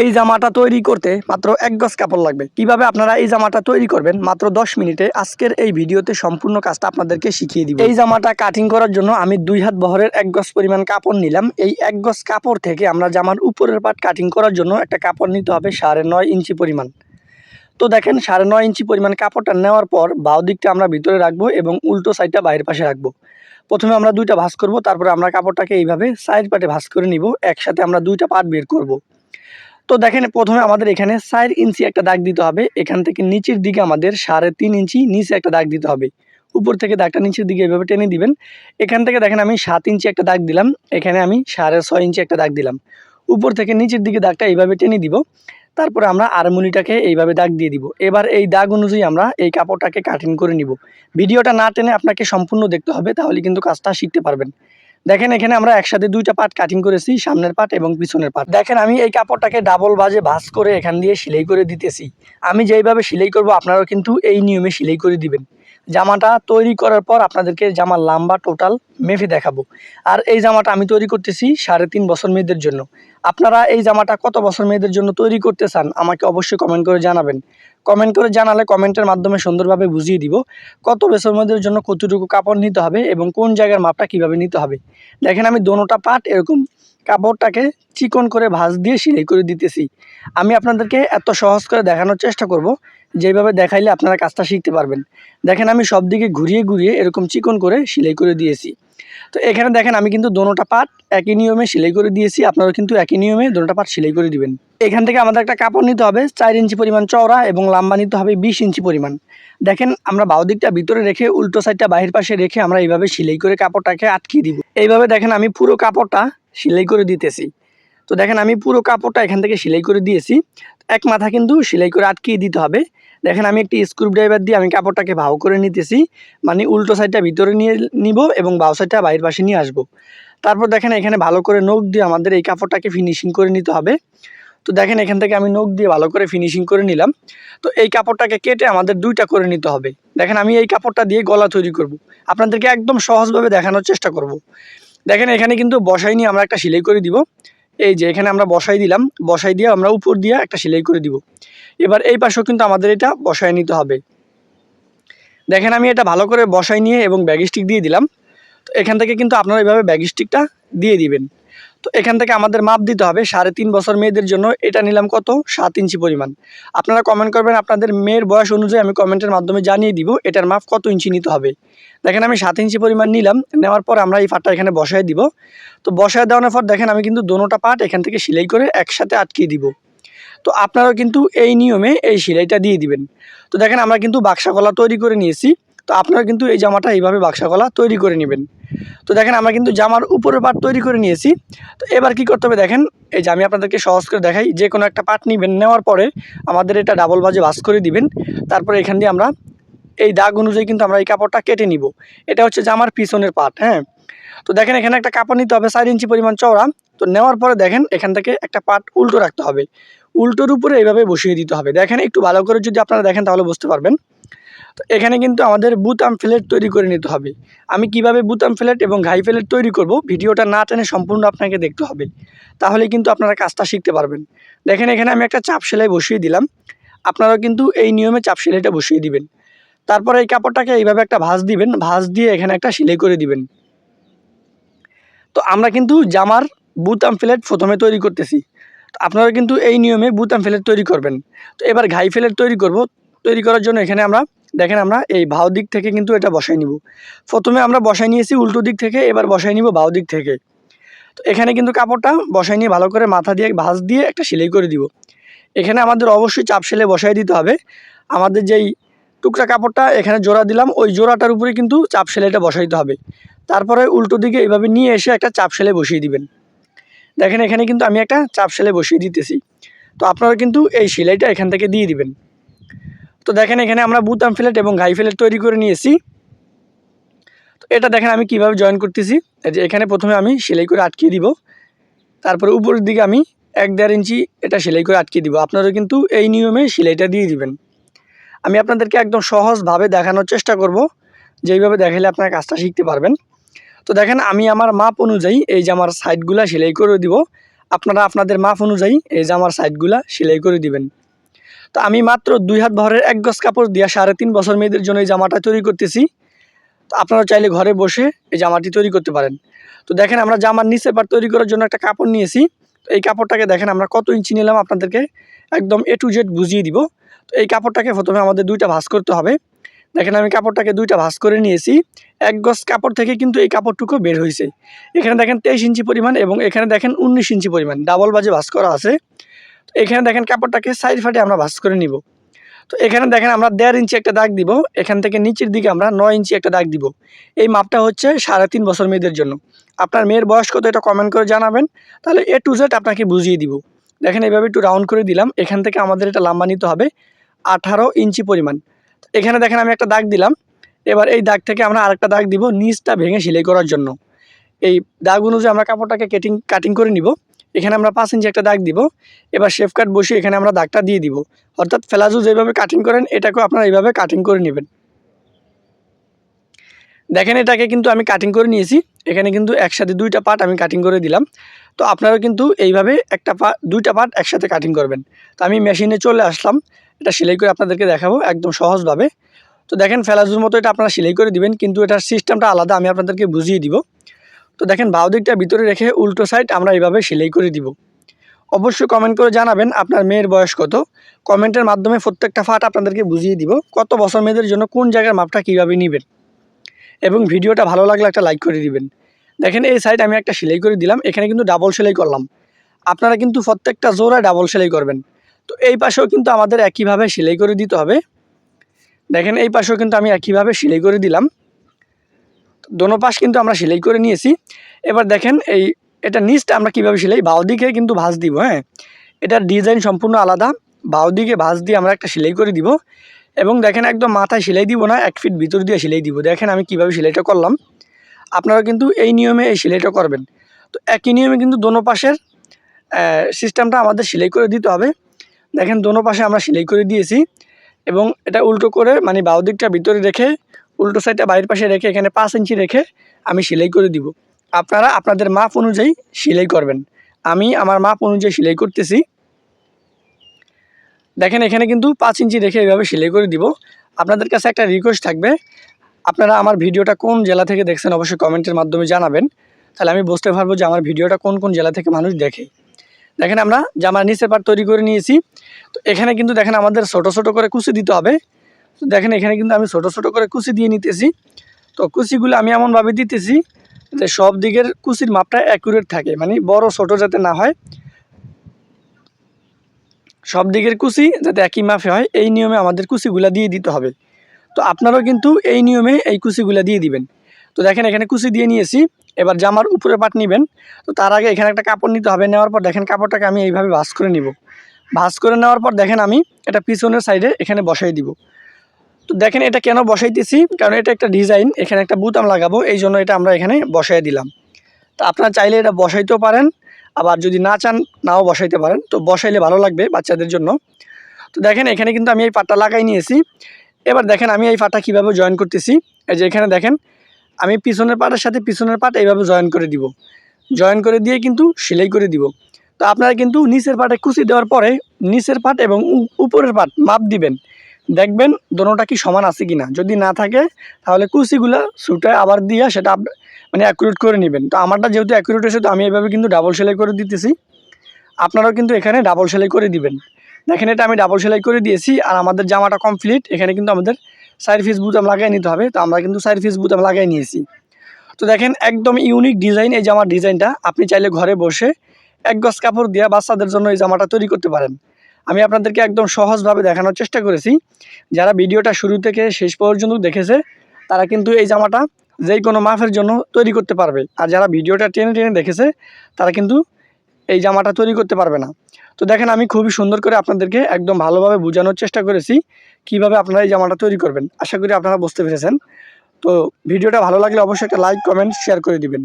এই জামাটা তৈরি করতে মাত্র এক গজ কাপড় লাগবে। কীভাবে আপনারা এই জামাটা তৈরি করবেন? মাত্র দশ মিনিটে আজকের এই ভিডিওতে সম্পূর্ণ কাজটা আপনাদেরকে শিখিয়ে দিব। এই জামাটা কাটিং করার জন্য আমি দুই হাত বহরের এক গজ পরিমাণ কাপড় নিলাম। এই এক গজ কাপড় থেকে আমরা জামার উপরের পাট কাটিং করার জন্য একটা কাপড় নিতে হবে সাড়ে নয় ইঞ্চি পরিমাণ। তো দেখেন, সাড়ে নয় ইঞ্চি পরিমাণ কাপড়টা নেওয়ার পর বাও দিকটা আমরা ভিতরে রাখব এবং উল্টো সাইডটা বাইরের পাশে রাখব। প্রথমে আমরা দুইটা ভাঁজ করব, তারপরে আমরা কাপড়টাকে এইভাবে সাইড পাটে ভাঁজ করে নিব। একসাথে আমরা দুইটা পাট বের করব। তো দেখেন, প্রথমে আমাদের এখানে চার ইঞ্চি একটা দাগ দিতে হবে। এখান থেকে নিচের দিকে আমাদের সাড়ে তিন ইঞ্চি, নিচে একটা দাগ দিতে হবে। উপর থেকে দাগটা নিচের দিকে এভাবে টেনে দিবেন। এখান থেকে দেখেন, আমি সাত ইঞ্চি একটা দাগ দিলাম। এখানে আমি সাড়ে ছয় ইঞ্চি একটা দাগ দিলাম। উপর থেকে নিচের দিকে দাগটা এইভাবে টেনে দিব। তারপরে আমরা আরমুনিটাকে এইভাবে দাগ দিয়ে দিব। এবার এই দাগ অনুযায়ী আমরা এই কাপড়টাকে কাটিং করে নিব। ভিডিওটা না টেনে আপনাকে সম্পূর্ণ দেখতে হবে, তাহলে কিন্তু কাজটা শিখতে পারবেন। দেখেন, এখানে আমরা একসাথে দুইটা পাট কাটিং করেছি, সামনের পাট এবং পিছনের পাট। দেখেন, আমি এই কাপড়টাকে ডাবল বাজে ভাস করে এখান দিয়ে সেলাই করে দিতেছি। আমি যেইভাবে সেলাই করব, আপনারাও কিন্তু এই নিয়মে সেলাই করে দিবেন। জামাটা তৈরি করার পর আপনাদেরকে জামার লাম্বা টোটাল মেপে দেখাবো। আর এই জামাটা আমি তৈরি করতেছি সাড়ে তিন বছর মেয়েদের জন্য। আপনারা এই জামাটা কত বছর মেয়েদের জন্য তৈরি করতে চান, আমাকে অবশ্যই কমেন্ট করে জানাবেন। কমেন্ট করে জানালে কমেন্টের মাধ্যমে সুন্দরভাবে বুঝিয়ে দিব কত বছর মেয়েদের জন্য কতটুকু কাপড় নিতে হবে এবং কোন জায়গার মাপটা কীভাবে নিতে হবে। দেখেন আমি দোনোটা পাট এরকম কাপড়টাকে চিকন করে ভাঁজ দিয়ে সিলাই করে দিতেছি। আমি আপনাদেরকে এত সহজ করে দেখানোর চেষ্টা করব, যেভাবে দেখাইলে আপনারা কাজটা শিখতে পারবেন। দেখেন আমি সব দিকে ঘুরিয়ে ঘুরিয়ে এরকম চিকন করে সিলাই করে দিয়েছি। তো এখানে দেখেন আমি কিন্তু দোনোটা পাট একই নিয়মে সেলাই করে দিয়েছি। আপনারা কিন্তু একই নিয়মে দোনোটা পাট সেলাই করে দিবেন। এখান থেকে আমাদের একটা কাপড় নিতে হবে, চার ইঞ্চি পরিমাণ চওড়া এবং লম্বা নিতে হবে বিশ ইঞ্চি পরিমাণ। দেখেন আমরা বাউ দিকটা ভিতরে রেখে উল্টো সাইডটা বাহির পাশে রেখে আমরা এইভাবে সেলাই করে কাপড়টাকে আটকিয়ে দিব। এইভাবে দেখেন আমি পুরো কাপড়টা সেলাই করে দিতেছি। তো দেখেন আমি পুরো কাপড়টা এখান থেকে সেলাই করে দিয়েছি। এক মাথা কিন্তু সেলাই করে আটকিয়ে দিতে হবে। দেখেন আমি একটি স্ক্রু ড্রাইভার দিয়ে আমি কাপড়টাকে ভাও করে নিতেছি। মানে উল্টো সাইডটা ভিতরে নিয়ে নিব এবং বাউ সাইডটা বাইরের পাশে নিয়ে আসব। তারপর দেখেন এখানে ভালো করে নখ দিয়ে আমাদের এই কাপড়টাকে ফিনিশিং করে নিতে হবে। তো দেখেন এখান থেকে আমি নখ দিয়ে ভালো করে ফিনিশিং করে নিলাম। তো এই কাপড়টাকে কেটে আমাদের দুইটা করে নিতে হবে। দেখেন আমি এই কাপড়টা দিয়ে গলা তৈরি করব। আপনাদেরকে একদম সহজভাবে দেখানোর চেষ্টা করব। দেখেন এখানে কিন্তু বসাই নিয়ে আমরা একটা সেলাই করে দিব। এই যে এখানে আমরা বসাই দিলাম, বসাই দিয়ে আমরা উপর দিয়ে একটা সেলাই করে দিব। এবার এই পাশেও কিন্তু আমাদের এটা বসায় নিতে হবে। দেখেন আমি এটা ভালো করে বসাই নিয়ে এবং ব্যাগ স্টিক দিয়ে দিলাম। তো এখান থেকে কিন্তু আপনারা এভাবে ব্যাগ স্টিকটা দিয়ে দিবেন। তো এখান থেকে আমাদের মাপ দিতে হবে, সাড়ে তিন বছর মেয়েদের জন্য এটা নিলাম কত? সাত ইঞ্চি পরিমাণ। আপনারা কমেন্ট করবেন আপনাদের মেয়ের বয়স অনুযায়ী আমি কমেন্টের মাধ্যমে জানিয়ে দিব এটার মাপ কত ইঞ্চি নিতে হবে। দেখেন আমি সাত ইঞ্চি পরিমাণ নিলাম, নেওয়ার পর আমরা এই পাটটা এখানে বসায় দিব। তো বসায় দেওয়ানোর পর দেখেন আমি কিন্তু দোনোটা পাট এখান থেকে সেলাই করে একসাথে আটকিয়ে দিব। তো আপনারাও কিন্তু এই নিয়মে এই সেলাইটা দিয়ে দিবেন। তো দেখেন আমরা কিন্তু বাক্সা কলা তৈরি করে নিয়েছি। তো আপনারা কিন্তু এই জামাটা এইভাবে বাক্সা গলা তৈরি করে নেবেন। তো দেখেন, আমরা কিন্তু জামার উপরের পাট তৈরি করে নিয়েছি। তো এবার কি করতে হবে দেখেন, এই আমি আপনাদেরকে সহজ করে দেখাই, যে কোনো একটা পাট নেবেন, নেওয়ার পরে আমাদের এটা ডাবল বাজে ভাস করে দিবেন। তারপরে এখান দিয়ে আমরা এই দাগ অনুযায়ী কিন্তু আমরা এই কাপড়টা কেটে নিব। এটা হচ্ছে জামার পিছনের পাট হ্যাঁ? তো দেখেন, এখানে একটা কাপড় নিতে হবে, চার ইঞ্চি পরিমাণ চওড়া। তো নেওয়ার পরে দেখেন, এখান থেকে একটা পাট উল্টো রাখতে হবে। উল্টোর উপরে এইভাবে বসিয়ে দিতে হবে। দেখেন, একটু ভালো করে যদি আপনারা দেখেন, তাহলে বুঝতে পারবেন। তো এখানে কিন্তু আমাদের বুতাম ফ্লেট তৈরি করে নিতে হবে। আমি কীভাবে বুতাম ফ্লেট এবং ঘাই ফ্লেট তৈরি করব ভিডিওটা না টেনে সম্পূর্ণ আপনাকে দেখতে হবে। তাহলে কিন্তু আপনারা কাজটা শিখতে পারবেন। দেখেন এখানে আমি একটা চাপ সেলাই বসিয়ে দিলাম। আপনারাও কিন্তু এই নিয়মে চাপ সেলাইটা বসিয়ে দিবেন। তারপরে এই কাপড়টাকে এইভাবে একটা ভাঁজ দিবেন। ভাঁজ দিয়ে এখানে একটা সেলাই করে দিবেন। তো আমরা কিন্তু জামার বুতাম ফ্লেট প্রথমে তৈরি করতেছি। আপনারা কিন্তু এই নিয়মে বুতাম ফ্লেট তৈরি করবেন। তো এবার ঘাই ফ্লেট তৈরি করব। তৈরি করার জন্য এখানে আমরা দেখেন আমরা এই ভাও দিক থেকে কিন্তু এটা বসাই নিব। প্রথমে আমরা বসাই নিয়েছি উল্টো দিক থেকে, এবার বসাই নিব বাউ দিক থেকে। তো এখানে কিন্তু কাপড়টা বসাই নিয়ে ভালো করে মাথা দিয়ে ভাঁজ দিয়ে একটা সেলাই করে দিব। এখানে আমাদের অবশ্যই চাপ সেলাই বসাই দিতে হবে। আমাদের যেই টুকরা কাপড়টা এখানে জোড়া দিলাম, ওই জোড়াটার উপরে কিন্তু চাপ সেলাইটা বসাইতে হবে। তারপরে উল্টো দিকে এইভাবে নিয়ে এসে একটা চাপ সেলাই বসিয়ে দিবেন। দেখেন এখানে কিন্তু আমি একটা চাপ সেলাই বসিয়ে দিতেছি। তো আপনারা কিন্তু এই সেলাইটা এখান থেকে দিয়ে দিবেন। তো দেখেন এখানে আমরা বুতাম ফ্লেট এবং ঘাই ফ্লেট তৈরি করে নিয়েছি। তো এটা দেখেন আমি কীভাবে জয়েন করতেছি। যে এখানে প্রথমে আমি সেলাই করে আটকিয়ে দিব। তারপরে উপরের দিকে আমি এক দেড় ইঞ্চি এটা সেলাই করে আটকিয়ে দিব। আপনারা কিন্তু এই নিয়মে সেলাইটা দিয়ে দিবেন। আমি আপনাদেরকে একদম সহজভাবে দেখানোর চেষ্টা করব। যেইভাবে দেখালে আপনারা কাজটা শিখতে পারবেন। তো দেখেন আমি আমার মাপ অনুযায়ী এই যে আমার সাইডগুলা সেলাই করে দিব। আপনারা আপনাদের মাপ অনুযায়ী এই জামার সাইডগুলা সেলাই করে দিবেন। তো আমি মাত্র দুই হাত ভরের এক গজ কাপড় দিয়া সাড়ে তিন বছর মেয়েদের জন্য এই জামাটা তৈরি করতেছি। তো আপনারা চাইলে ঘরে বসে এই জামাটি তৈরি করতে পারেন। তো দেখেন আমরা জামার নিচে পার তৈরি করার জন্য একটা কাপড় নিয়েছি। তো এই কাপড়টাকে দেখেন আমরা কত ইঞ্চি নিলাম আপনাদেরকে একদম এ টু জেড বুঝিয়ে দিব। তো এই কাপড়টাকে প্রথমে আমাদের দুইটা ভাঁজ করতে হবে। দেখেন আমি কাপড়টাকে দুইটা ভাঁজ করে নিয়েছি। এক গজ কাপড় থেকে কিন্তু এই কাপড়টুকু বের হয়েছে। এখানে দেখেন তেইশ ইঞ্চি পরিমাণ এবং এখানে দেখেন উনিশ ইঞ্চি পরিমাণ। ডাবল বাজে ভাঁজ করা আছে। তো এখানে দেখেন কাপড়টাকে সাইড ফাটে আমরা ভাঁজ করে নিব। তো এখানে দেখেন আমরা দেড় ইঞ্চি একটা দাগ দিব, এখান থেকে নিচের দিকে আমরা নয় ইঞ্চি একটা দাগ দিব। এই মাপটা হচ্ছে সাড়ে তিন বছর মেয়েদের জন্য। আপনার মেয়ের বয়স কত এটা কমেন্ট করে জানাবেন, তাহলে এ টু জেড আপনাকে বুঝিয়ে দিব। দেখেন এইভাবে একটু রাউন্ড করে দিলাম, এখান থেকে আমাদের এটা লম্বা নিতে হবে আঠারো ইঞ্চি পরিমাণ। এখানে দেখেন আমি একটা দাগ দিলাম, এবার এই দাগ থেকে আমরা আরেকটা দাগ দিব নিচটা ভেঙে সেলাই করার জন্য। এই দাগ অনুযায়ী আমরা কাপড়টাকে কেটিং কাটিং করে নিব। এখানে আমরা পাঁচ ইঞ্চি একটা দাগ দিব। এবার শেফ কাট বসিয়ে এখানে আমরা দাগটা দিয়ে দিব। অর্থাৎ ফেলাজু যেভাবে কাটিং করেন, এটাকেও আপনারা এইভাবে কাটিং করে নেবেন। দেখেন এটাকে কিন্তু আমি কাটিং করে নিয়েছি। এখানে কিন্তু একসাথে দুইটা পার্ট আমি কাটিং করে দিলাম। তো আপনারা কিন্তু এইভাবে একটা পা, দুইটা পার্ট একসাথে কাটিং করবেন। তো আমি মেশিনে চলে আসলাম। এটা সেলাই করে আপনাদেরকে দেখাবো একদম সহজভাবে। তো দেখেন ফেলাজুর মতো এটা আপনারা সেলাই করে দিবেন, কিন্তু এটার সিস্টেমটা আলাদা, আমি আপনাদেরকে বুঝিয়ে দিব। তো দেখেন বাউ দিকটা ভিতরে রেখে উল্টো সাইড আমরা এইভাবে সেলাই করে দিব। অবশ্যই কমেন্ট করে জানাবেন আপনার মেয়ের বয়স কত। কমেন্টের মাধ্যমে প্রত্যেকটা ফাট আপনাদেরকে বুঝিয়ে দিব, কত বছর মেয়েদের জন্য কোন জায়গার মাপটা কীভাবে নেবেন। এবং ভিডিওটা ভালো লাগলে একটা লাইক করে দিবেন। দেখেন এই সাইড আমি একটা সেলাই করে দিলাম, এখানে কিন্তু ডাবল সেলাই করলাম। আপনারা কিন্তু প্রত্যেকটা জোড়ায় ডাবল সেলাই করবেন। তো এই পাশেও কিন্তু আমাদের একইভাবে সেলাই করে দিতে হবে। দেখেন এই পাশেও কিন্তু আমি একইভাবে সেলাই করে দিলাম। দোনো পাশ কিন্তু আমরা সেলাই করে নিয়েছি। এবার দেখেন এই, এটা নিচটা আমরা কীভাবে সেলাই? বাউ দিকে কিন্তু ভাঁজ দিব হ্যাঁ? এটার ডিজাইন সম্পূর্ণ আলাদা। বাউ দিকে ভাঁজ দিয়ে আমরা একটা সেলাই করে দিব। এবং দেখেন একদম মাথায় সেলাই দিব না, এক ফিট ভিতর দিয়ে সেলাই দিব। দেখেন আমি কীভাবে সেলাইটা করলাম। আপনারা কিন্তু এই নিয়মে এই সেলাইটা করবেন। তো একই নিয়মে কিন্তু দোনো পাশের সিস্টেমটা আমাদের সেলাই করে দিতে হবে। দেখেন দোনো পাশে আমরা সেলাই করে দিয়েছি। এবং এটা উল্টো করে মানে বাউ দিকটা ভিতরে রেখে উল্টো সাইডটা বাইরের পাশে রেখে এখানে পাঁচ ইঞ্চি রেখে আমি সেলাই করে দিব। আপনারা আপনাদের মাপ অনুযায়ী সেলাই করবেন। আমি আমার মাপ অনুযায়ী সেলাই করতেছি। দেখেন এখানে কিন্তু পাঁচ ইঞ্চি রেখে এইভাবে সেলাই করে দিব। আপনাদের কাছে একটা রিকোয়েস্ট থাকবে। আপনারা আমার ভিডিওটা কোন জেলা থেকে দেখছেন অবশ্যই কমেন্টের মাধ্যমে জানাবেন। তাহলে আমি বুঝতে পারব যে আমার ভিডিওটা কোন কোন জেলা থেকে মানুষ দেখে। দেখেন আমরা জামার নিচের পার তৈরি করে নিয়েছি। তো এখানে কিন্তু দেখেন আমাদের ছোট ছোট করে কুচি দিতে হবে। তো দেখেন, এখানে কিন্তু আমি ছোট ছোট করে কুচি দিয়ে নিতেছি। তো কুচিগুলো আমি এমনভাবে দিতেছি যে সব দিকের কুচির মাপটা অ্যাকুরেট থাকে মানে বড় ছোট যাতে না হয়। সব দিকের কুচি যাতে একই মাপে হয়, এই নিয়মে আমাদের কুচিগুলা দিয়ে দিতে হবে। তো আপনারাও কিন্তু এই নিয়মে এই কুচিগুলা দিয়ে দিবেন। তো দেখেন, এখানে কুচি দিয়ে নিয়েছি, এবার জামার উপরে পাট নেবেন। তো তার আগে এখানে একটা কাপড় নিতে হবে, নেওয়ার পর দেখেন কাপড়টাকে আমি এইভাবে ভাস করে নিব। ভাস করে নেওয়ার পর দেখেন আমি এটা পিছনের সাইডে এখানে বসাই দিব। তো দেখেন এটা কেন বসাইতেছি? কারণ এটা একটা ডিজাইন এখানে একটা বুতাম লাগাবো, এই জন্য এটা আমরা এখানে বসাই দিলাম। তো আপনারা চাইলে এটা বসাইতেও পারেন, আবার যদি না চান, নাও বসাইতে পারেন। তো বসাইলে ভালো লাগবে বাচ্চাদের জন্য। তো দেখেন এখানে কিন্তু আমি এই পাটটা লাগাই নিয়েছি। এবার দেখেন আমি এই পাটটা কীভাবে জয়েন করতেছি। এই যে এখানে দেখেন, আমি পিছনের পাটের সাথে পিছনের পাট এইভাবে জয়েন করে দিব। জয়েন করে দিয়ে কিন্তু সেলাই করে দিব। তো আপনারা কিন্তু নিচের পাটে কুচি দেওয়ার পরে নিচের পাট এবং উপরের পাট মাপ দিবেন। দেখবেন দোনোটা কি সমান আছে কি না যদি না থাকে, তাহলে কুচিগুলো ছুটায় আবার দিয়ে সেটা মানে অ্যাকুরেট করে নেবেন। তো আমারটা যেহেতু অ্যাকুরেট হয়েছে, তো আমি এভাবে কিন্তু ডাবল সেলাই করে দিতেছি। আপনারাও কিন্তু এখানে ডাবল সেলাই করে দিবেন। দেখেন, এটা আমি ডাবল সেলাই করে দিয়েছি, আর আমাদের জামাটা কমপ্লিট এখানে কিন্তু আমাদের সাইড ফিস বুতাম লাগাই নিতে হবে, তো আমরা কিন্তু সাইড ফিস বুতাম লাগাই নিয়েছি। তো দেখেন, একদম ইউনিক ডিজাইন এই জামার ডিজাইনটা আপনি চাইলে ঘরে বসে এক গজ কাপড় দিয়ে বাচ্চাদের জন্য এই জামাটা তৈরি করতে পারেন। আমি আপনাদেরকে একদম সহজভাবে দেখানোর চেষ্টা করেছি। যারা ভিডিওটা শুরু থেকে শেষ পর্যন্ত দেখেছে, তারা কিন্তু এই জামাটা যেই কোনো মাফের জন্য তৈরি করতে পারবে। আর যারা ভিডিওটা টেনে টেনে দেখেছে, তারা কিন্তু এই জামাটা তৈরি করতে পারবে না। তো দেখেন, আমি খুবই সুন্দর করে আপনাদেরকে একদম ভালোভাবে বোঝানোর চেষ্টা করেছি, কীভাবে আপনারা এই জামাটা তৈরি করবেন। আশা করি আপনারা বুঝতে পেরেছেন। তো ভিডিওটা ভালো লাগলে অবশ্যই একটা লাইক, কমেন্ট, শেয়ার করে দিবেন।